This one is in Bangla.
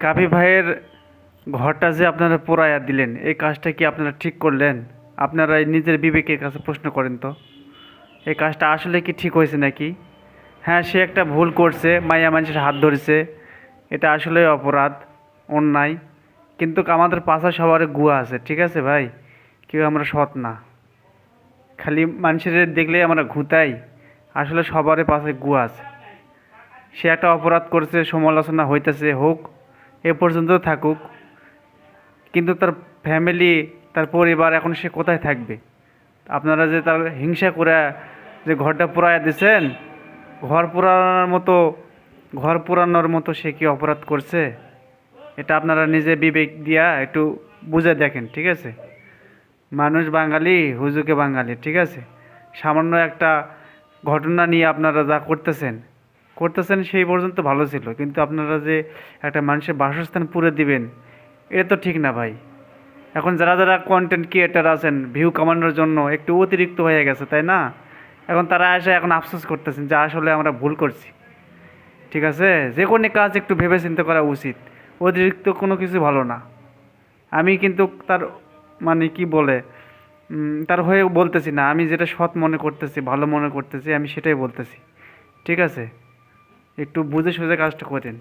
কাপি ভাইয়ের ঘরটা যে আপনারা পোড়াইয়া দিলেন, এই কাজটা কি আপনারা ঠিক করলেন? আপনারা নিজের বিবেকের কাছে প্রশ্ন করেন তো। এই কাজটা আসলে কি ঠিক হয়েছে নাকি? হ্যাঁ সে একটা ভুল করছে, মাইয়া মানুষের হাত ধরেছে। এটা আসলে অপরাধ, অন্যায়। কিন্তু আমাদের পাশা সবার গুয়া আছে, ঠিক আছে ভাই? কেউ আমরা সৎ না। খালি মানুষের দেখলেই আমরা ঘুতাই, আসলে সবারই পাশে গুয়া আছে। সে একটা অপরাধ করছে, সমালোচনা হইতেছে, হোক। এ পর্যন্ত থাকুক। কিন্তু তার ফ্যামিলি তার পরিবার এখন সে কোথায় থাকবে? আপনারা যে তার হিংসা করে যে ঘরটা পুরাইয়া দিছেন, ঘর পুরানোর মতো, ঘর পুরানোর মতো সে কি অপরাধ করছে? এটা আপনারা নিজে বিবেক দিয়া একটু বুঝে দেখেন, ঠিক আছে? মানুষ বাঙালি, হুজুকে বাঙালি, ঠিক আছে? সামান্য একটা ঘটনা নিয়ে আপনারা যা করতেছেন করতেছেন সেই পর্যন্ত ভালো ছিল। কিন্তু আপনারা যে একটা মানুষের বাসস্থান পুরে দিবেন, এটা তো ঠিক না ভাই। এখন যারা যারা কন্টেন্ট ক্রিয়েটার আছেন ভিউ কামানোর জন্য একটু অতিরিক্ত হয়ে গেছে, তাই না? এখন তারা এসে এখন আফসোস করতেছেন যে আসলে আমরা ভুল করছি। ঠিক আছে? যে কোনো কাজ একটু ভেবে চিন্তা করা উচিত। অতিরিক্ত কোনো কিছু ভালো না। আমি কিন্তু তার মানে কি বলে তার হয়ে বলতেছি না। আমি যেটা সৎ মনে করতেছি, ভালো মনে করতেছি, আমি সেটাই বলতেছি। ঠিক আছে? একটু বুঝে সুঝে কাজটা করেন